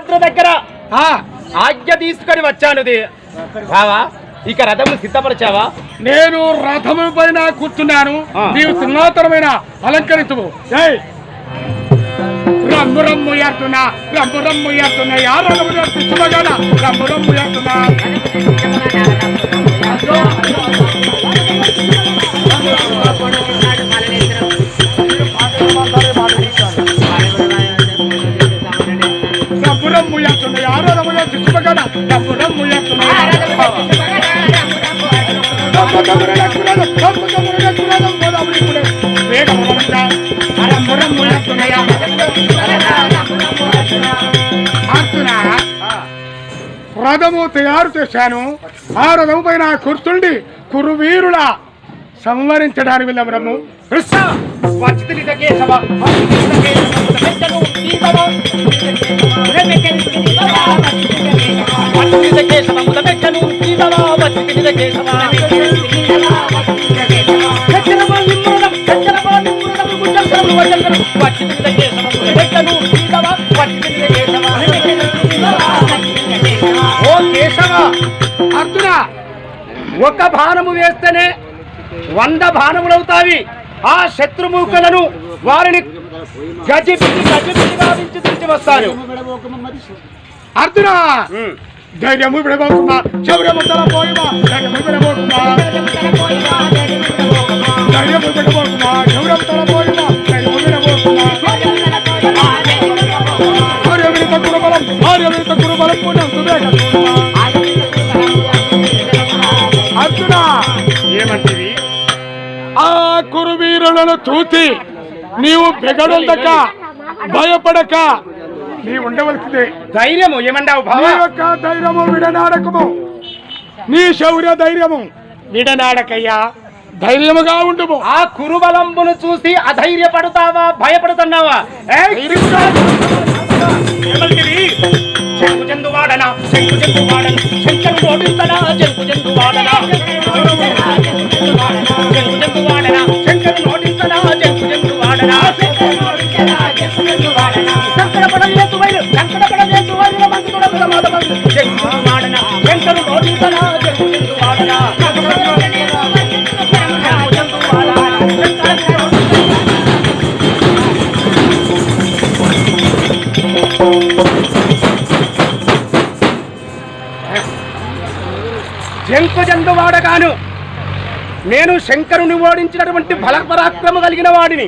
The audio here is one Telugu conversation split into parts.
వీరభద్ర దగ్గర. ఆ, ఆజ్ఞ తీసుకొని వచ్చాను ది- బావా ఇక రథము సిద్ధపరిచావా? నేను రథము పైన కూర్చున్నాను. నీవు సింహాతనమైన అలంకరించవు రమ్ము రమ్ము ఎత్తున్నా రమ్ము రమ్ము ఎత్తున్నా యా రమ్ము చూడగల. రమ్ము రమ్ము ఎత్తున్నా రమ్ము ఎత్తున్నా యా రమ్ము చూడగల రమ్ము రమ్ము ఎత్తున్నా రథము తయారు చేశాను ఆ రథము పైన కూర్చుండి కురువీరుల సంవరించడానికి వెళ్ళమరము వచ్చితిని కేశవ అర్జున ఒక బాణము వేస్తేనే వంద బాణములవుతావి ఆ శత్రుముఖులను వారిని గజిబిజి గజిబిజి గావించి తిరిగి వస్తారు. అర్జున! ధైర్యము విడబోకుమా శౌర్యము తలపోయమా ధైర్యము విడబోకుమా ధైర్యము విడబోకుమా శౌర్యము తలపోయమా ధైర్యము విడబోకుమా ఆర్యవినిత కురుబలం ఆర్యవినిత కురుబలం పుణ్యం సువేగ అర్జున! ఏమంటివి? ఆ కురువీరులను చూసి నీవు బెగడొందక భయపడక నీ ఉండవలసిందే. ధైర్యము ఏమండావు నీ యొక్క ధైర్యము విడనాడకము. నీ శౌర్య ధైర్యము. విడనాడకయ్యా. ధైర్యముగా ఉండుము. ఆ కురుబలంబును చూసి అధైర్యపడతావా? భయపడుతున్నావా? ఏమంటివి? చెంగు చెంగు వాడనా? చెంగు చెంగు వాడన? శంకరు ఓడిస్తనా చెంగు చెంగు వాడనా? చెంగు చెంగు వాడనా? వాడనా జంకు జంతువాడగాను నేను శంకరుని ఓడించినటువంటి బల పరాక్రమ కలిగిన వాడిని.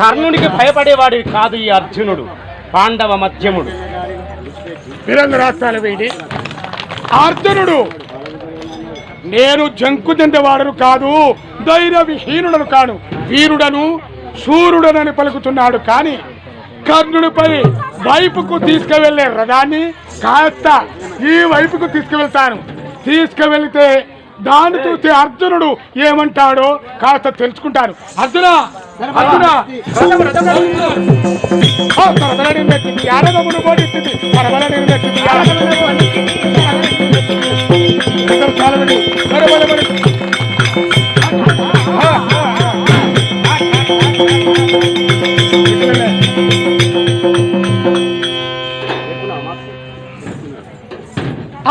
కర్ణునికి భయపడేవాడిని కాదు ఈ అర్జునుడు పాండవ మధ్యముడు. ఫిరంగ రాష్ట్రాల వేడి. అర్జునుడు నేను జంకు చెందేవాడను కాదు ధైర్య విహీనుడను కాను. వీరుడను సూర్యుడనని పలుకుతున్నాడు కానీ కర్ణుడిపై వైపుకు తీసుకువెళ్ళే రథాన్ని కాస్త ఈ వైపుకు తీసుకువెళ్తాను. తీసుకువెళితే దాన్ని చూసి అర్జునుడు ఏమంటాడో కాస్త తెలుసుకుంటాను. అర్జున! పరబలబడి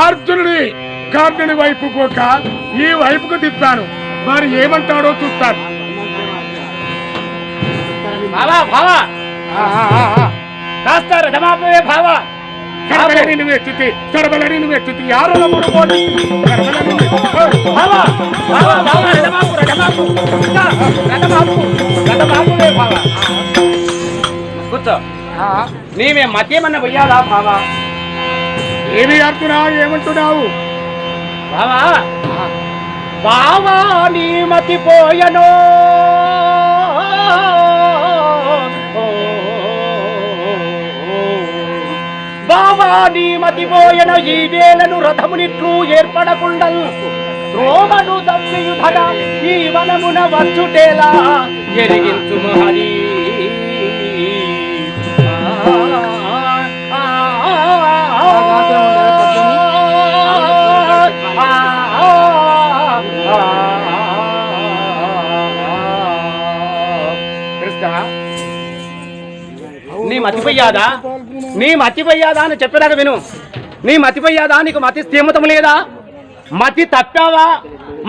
అర్జునుడి కర్ణుడి వైపు పోక ఈ వైపుకు తిప్పాను. మరి ఏమంటాడో చూస్తాను. ఆ, ఆ. కాస్త రథమాపవే నువ్వు ఎత్తుతి కరబలని నువ్వు ఎత్తుతి యారో నమ్ముడు పోటీ కరబలని బావా బావా బావా రథమాపు రథమాపు రథమాపు రథమాపువే బావా కూర్చో। నీవే మధ్యమన్న వెయ్యాలా బావా ఏమి అర్జునా ఏమంటున్నావు? బావా బావా నీ మతిపోయను బావా నీ మతిపోయన ఈ వేలను రథమునిట్లు ఏర్పడకుండల్. రోమను దమ్మియుధగా ఈ వనమున వచ్చుటేలా ఎరిగించు హరి. నీ మతిపోయాదా? నీ మతిపోయాదా అని చెప్పినాక విను. నీ మతిపోయాదా? నీకు మతి స్థీమతం లేదా? మతి తప్పావా?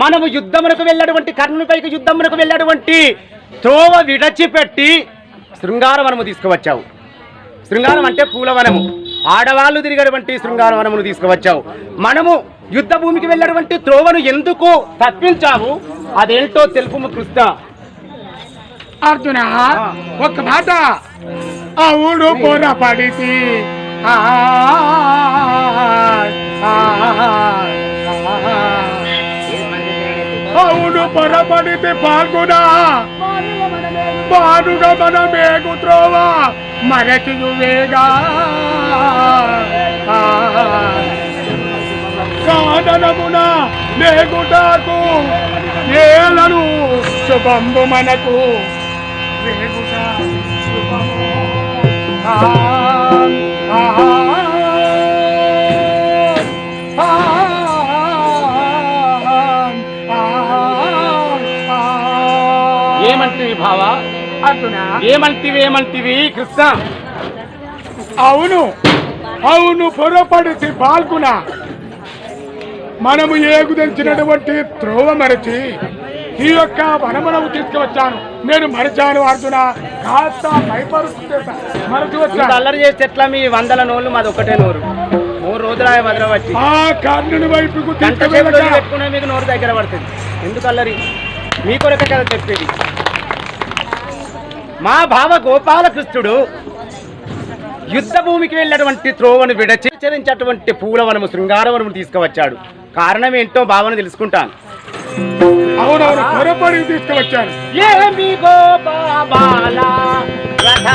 మనము యుద్ధమునకు వెళ్ళినటువంటి కర్ణునిపైకి యుద్ధమునకు వెళ్ళినటువంటి త్రోవ విడచిపెట్టి శృంగారవనము తీసుకువచ్చావు. శృంగారం అంటే పూలవనము. ఆడవాళ్ళు తిరిగేటువంటి శృంగారవనమును తీసుకువచ్చావు. మనము యుద్ధ భూమికి వెళ్ళినటువంటి త్రోవను ఎందుకు తప్పించావు? అదేంటో తెలుపు కృష్ణ. అర్జున ఒక్క మాట ఆ ఊడు పోర పడితి ఆ, ఆ, అవును పొరపడితే పాల్గొన బానుగా మన మేగు త్రోవా మరచి వేగా కాదనమున మేగుటాకు నేలను శుభంబు మనకు ఏమంటివి భావా? ఏమంటివి ఏమంటివి? కృష్ణ? అవును. అవును పొరపడితే పాల్గొన మనము ఏగుదలిచినటువంటి త్రోవ మరచి ఈ యొక్క వనమనము తీసుకువచ్చాను. నేను మరిచాను అర్జున. కాస్త భయపరుస్తుంటే మరచి ఇంత వచ్చాను అల్లరి చేస్తే ఎట్లా మీ వందల నోళ్ళు? మాది ఒకటే నోరు. మూడు రోజుల వదలవచ్చి ఆ కర్ణుని వైపుకు పెట్టుకునే మీకు నోరు దగ్గర పడుతుంది. ఎందుకు అల్లరి? మీ కొరకే కదా చెప్పేది. మా భావ గోపాలకృష్ణుడు యుద్ధ భూమికి వెళ్ళినటువంటి త్రోవను విడచరించేటువంటి పూలవనము శృంగారవనము తీసుకువచ్చాడు. కారణం ఏంటో భావన తెలుసుకుంటాను. అవునవును పొరపడి తీసుకువచ్చాను ఏమి గోపాల రథ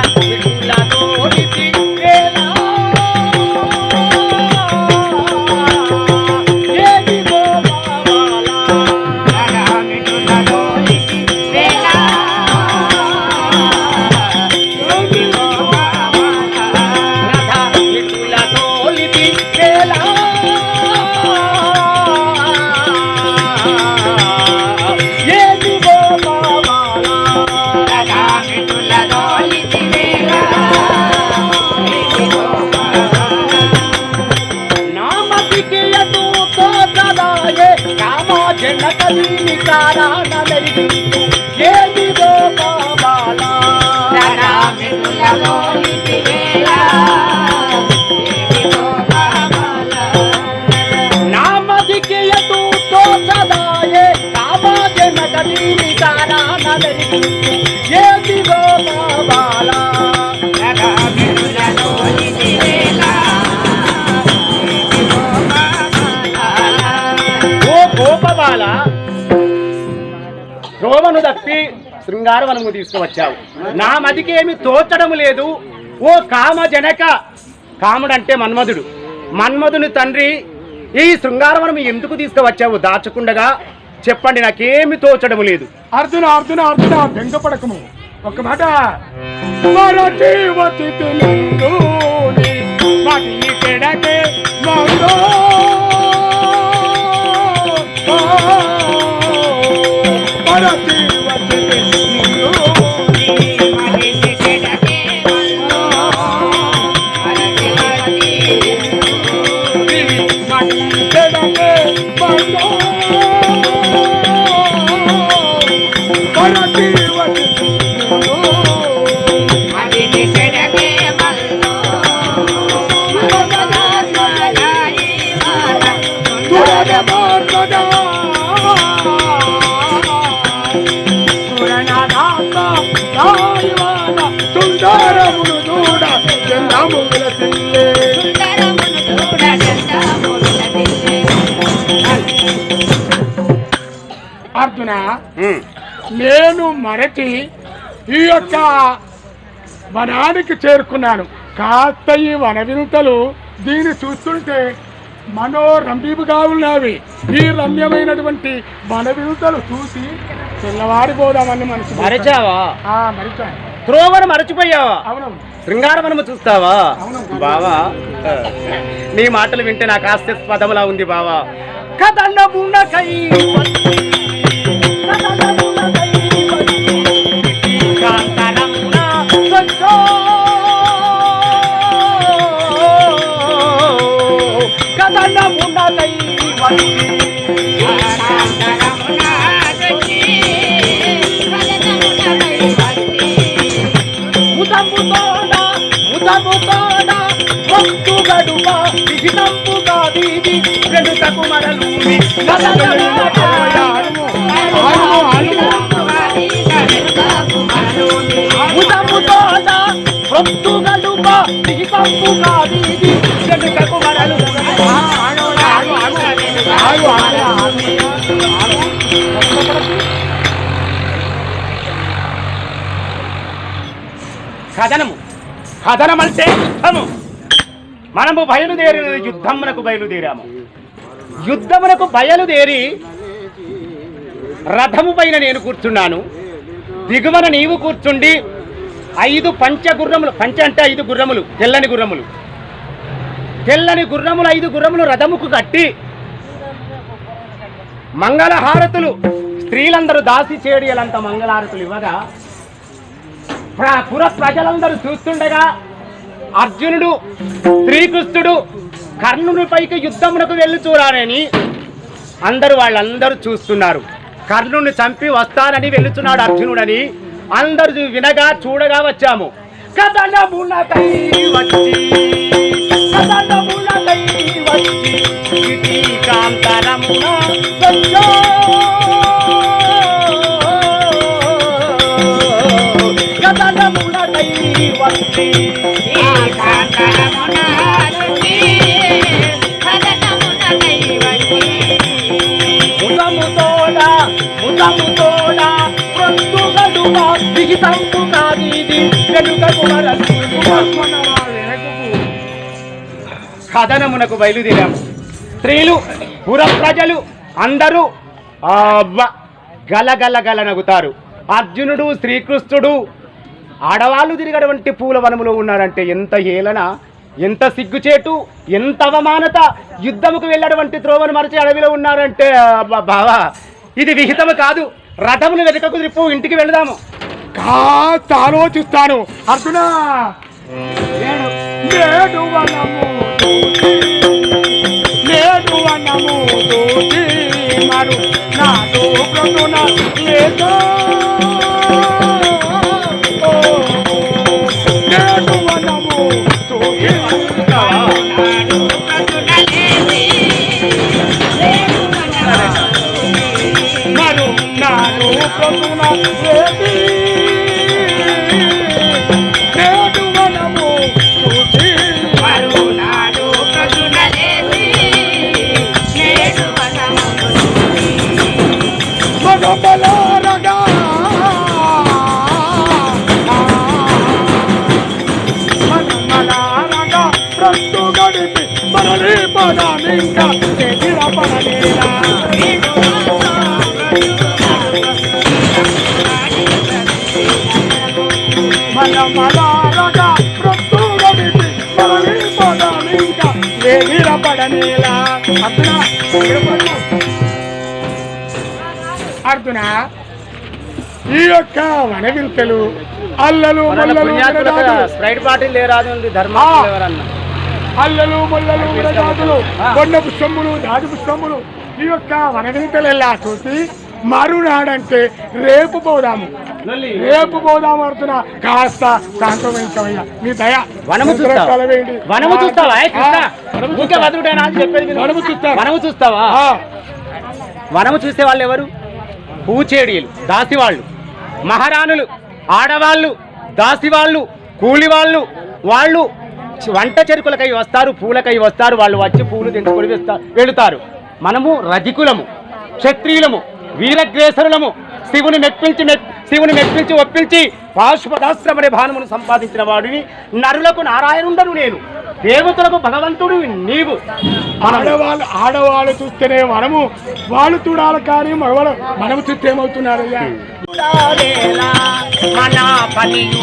శృంగారవనము తీసుకువచ్చావు. నా మదికేమి తోచడం లేదు. ఓ కామ జనక కాముడంటే మన్మధుడు. మన్మధుని తండ్రి ఈ శృంగారవనం ఎందుకు తీసుకువచ్చావు? దాచకుండగా చెప్పండి నాకేమి తోచడం లేదు. అర్జున అర్జున అర్జున బెంగపడకము. ఒక మాట. మరచి వచ్చి సుందరమును చూడ జన్మము విలసిల్లే అర్జున. నేను మరచి ఈ యొక్క వనానికి చేరుకున్నాను కాస్త ఈ వన వినుతలు దీన్ని చూస్తుంటే మనోరంభిగా ఉన్నవి ఈ రమ్యమైనటువంటి వన వినుతలు చూసి తెల్లవారిపోదామని మనసు మరచావా? మరిచాను. త్రోవను మరచిపోయావా? శృంగారవనము చూస్తావా. బావా నీ మాటలు వింటే నాకు హాస్యాస్పదములా ఉంది బావా. కథనమునకై వచ్చి, ముదముతోడ ఒట్టు గడుప విహితంపుగా దీది వెనుకకు మరలూని ముదముతోడ ఒట్టు గడుప విహితంపుగా దీది వెనుకకు మరలు కథనము. కథనమంటే యుద్ధము మనము బయలుదేరిన యుద్ధమునకు బయలుదేరాము. యుద్ధమునకు బయలుదేరి రథము పైన నేను కూర్చున్నాను. దిగువన నీవు కూర్చుండి ఐదు పంచ గుర్రములు పంచ అంటే ఐదు గుర్రములు తెల్లని గుర్రములు. తెల్లని గుర్రములు ఐదు గుర్రములు రథముకు కట్టి మంగళహారతులు. స్త్రీలందరూ దాసి చేడియలంత మంగళహారతులు ఇవ్వగా ప్ర- పుర ప్రజలందరూ చూస్తుండగా అర్జునుడు శ్రీకృష్ణుడు కర్ణుని పైకి యుద్ధమునకు వెళ్ళి చూడాలని అందరూ వాళ్ళందరూ చూస్తున్నారు. కర్ణుని చంపి వస్తానని వెళుతున్నాడు అర్జునుడని అందరూ వినగా చూడగా వచ్చాము. కథనమునకై వచ్చి కథనమునకై వచ్చి ఇటీ కాదీది వెనుకకు కథనమునకు బయలుదేరాము స్త్రీలు పుర ప్రజలు అందరూ అవ్వ గలగల గల నగుతారు అర్జునుడు శ్రీకృష్ణుడు ఆడవాళ్ళు తిరిగటువంటి పూల వనములో ఉన్నారంటే ఎంత హేళన ఎంత సిగ్గుచేటు ఎంత అవమానత యుద్ధముకు వెళ్ళటువంటి త్రోవను మరచి అడవిలో ఉన్నారంటే అబ్బా బావా ఇది విహితము కాదు. రథమును వెనుకకు త్రిప్పు ఇంటికి వెళదాము. కాస్త ఆలోచిస్తాను. అర్జున! నేను నేడు వనము దూచి, నేడు వనము మరు లేదో. దూచి, మరు నాడు బ్రతున లేది. నేడు అర్జున ఈ యొక్క వనవింతలు అల్లలు స్ప్రైట్ బాటిల్ లేరాదు అల్లలు ముల్లలు విరజాతులు కొండ పుష్పములు దాడి పుష్పములు ఈ యొక్క వనవింతలు ఎలా చూసి మరునాడంటే రేపు పోదాము. రేపు పోదాము అర్జున కాస్త శాంతమైంచవయ్యా. నీ దయ. వనము చూస్తావా. వనము చూస్తావా? వనము చూస్తా. చూస్తా. చూస్తావా? వనము చూసే వాళ్ళు ఎవరు? పూచేడీలు దాసివాళ్ళు మహారాణులు ఆడవాళ్ళు దాసివాళ్ళు కూలివాళ్ళు వాళ్ళు వంట చెరుకులకై వస్తారు పూలకై వస్తారు వాళ్ళు వచ్చి పూలు తెంచుకొని వేస్తారు వెళుతారు. మనము రజికులము క్షత్రియులము వీరగ్రేసరులము శివుని మెప్పించి శివుని మెప్పించి ఒప్పించి పాశుపదాస్త్రం భానమును సంపాదించిన వాడిని నరులకు నారాయణుండను నేను. దేవతలకు భగవంతుడు నీవు. ఆడవాళ్ళు ఆడవాళ్ళు చూస్తేనే మనము వాళ్ళు చూడాలి కానీ మగవాళ్ళు మనము చూస్తే ఏమవుతున్నారయ్యా? చూడాలేలా మన పనియు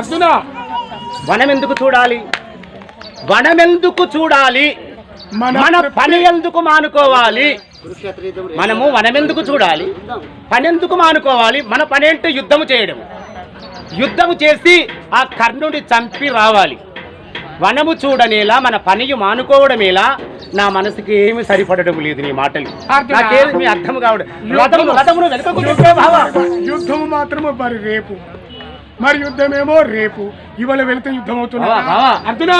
అర్జున! వనం ఎందుకు చూడాలి? వనం ఎందుకు చూడాలి? మన పని ఎందుకు మానుకోవాలి? మనము వనం ఎందుకు చూడాలి? పని ఎందుకు మానుకోవాలి? మన పని ఏంటో? యుద్ధము చేయడం. యుద్ధము చేసి ఆ కర్ణుడి చంపి రావాలి. వనము చూడనేలా మన పనియు మానుకోవడమేలా నా మనసుకి ఏమి సరిపడడం లేదు నీ మాటలు. అర్థం- నాకేమి అర్థం కావడం రథమును వెనుకకు. యుద్ధము మాత్రము మరి రేపు. మరి యుద్ధమేమో రేపు. ఇవాళ వెళితే యుద్ధం అవుతున్నా. అర్జున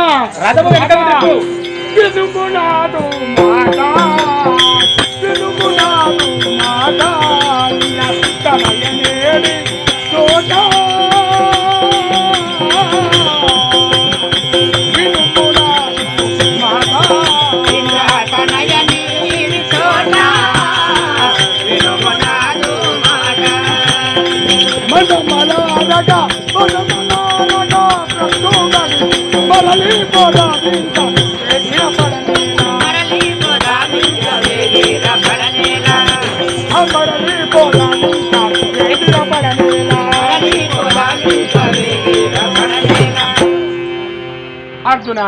అర్జున.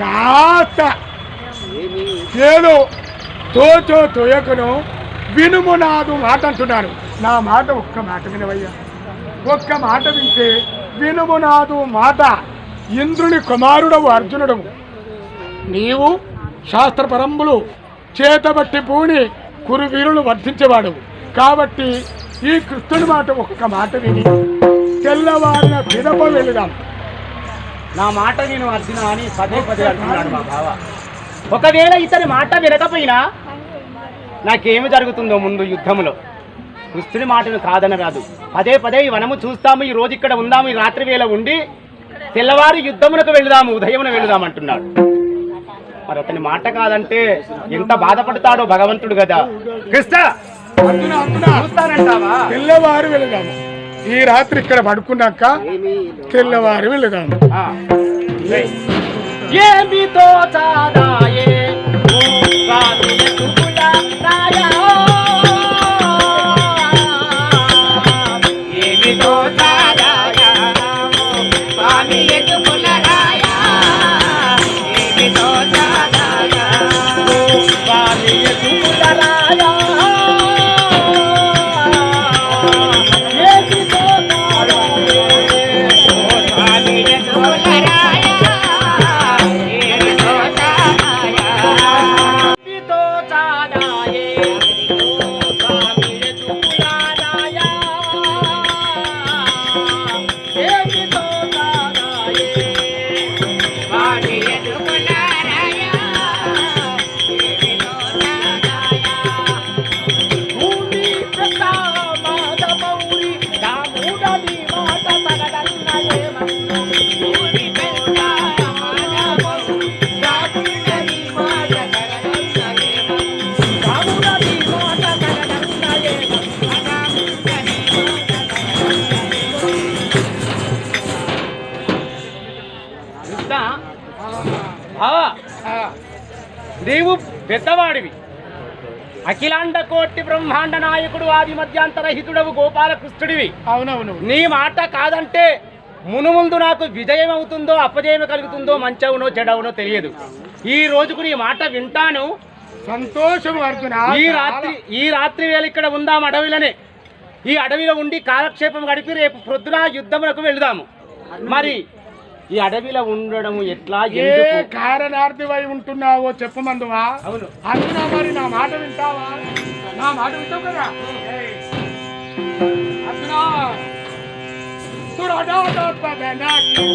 కాస్త ఏదో తోచో తోయకను వినుము నాదు మాట అంటున్నాను నా మాట ఒక్క మాట వినవయ్యా. ఒక్క మాట వింటే వినుము నాదు మాట ఇంద్రుని కుమారుడవు అర్జునుడవు. నీవు శాస్త్రపరంబులు చేతబట్టి పూని కురువీరులు వర్ధించేవాడు. కాబట్టి ఈ కృష్ణుని మాట ఒక్క మాట విని తెల్లవారిన పిదప వెళుదాం నా మాట నేను అర్జున అని పదే పదే అంటున్నాడు మా బావ. ఒకవేళ ఇతని మాట వినకపోయినా నాకేమి జరుగుతుందో ముందు యుద్ధంలో కృష్ణుని మాటను కాదనరాదు. పదే పదే ఈ వనము చూస్తాము ఈ రోజు ఇక్కడ ఉందాము ఈ రాత్రి వేళ ఉండి తెల్లవారి యుద్ధమునకు వెళుదాము ఉదయమున వెళుదాం అంటున్నాడు. మరి అతని మాట కాదంటే ఎంత బాధపడతాడో భగవంతుడు కదా కృష్ణ! తెల్లవారు వెళదాము. ఈ రాత్రి ఇక్కడ పడుకున్నాక తెల్లవారు రాయా. ఏమితో పెద్దవాడివి. అఖిలాండ కోటి బ్రహ్మాండ నాయకుడు ఆది మధ్యాంతరహితుడవు గోపాలకృష్ణుడివి. అవునవును. నీ మాట కాదంటే మునుముందు నాకు విజయం అవుతుందో అపజయం కలుగుతుందో మంచవునో చెడవునో తెలియదు. ఈ రోజుకు నీ మాట వింటాను. సంతోషం అర్జున? ఈ రాత్రి ఈ రాత్రి వేళ ఇక్కడ ఉందాం అడవిలోనే. ఈ అడవిలో ఉండి కాలక్షేపం గడిపి రేపు ప్రొద్దున యుద్ధములకు వెళదాము. మరి ఈ అడవిలో ఉండడం ఎట్లా? ఏ కారణార్థివై ఉంటున్నావో చెప్పమందువా? అవును. అర్జున మరి నా మాట వింటావా? నా మాట వింటావు కదా? అర్జున! సురడాటపదనకి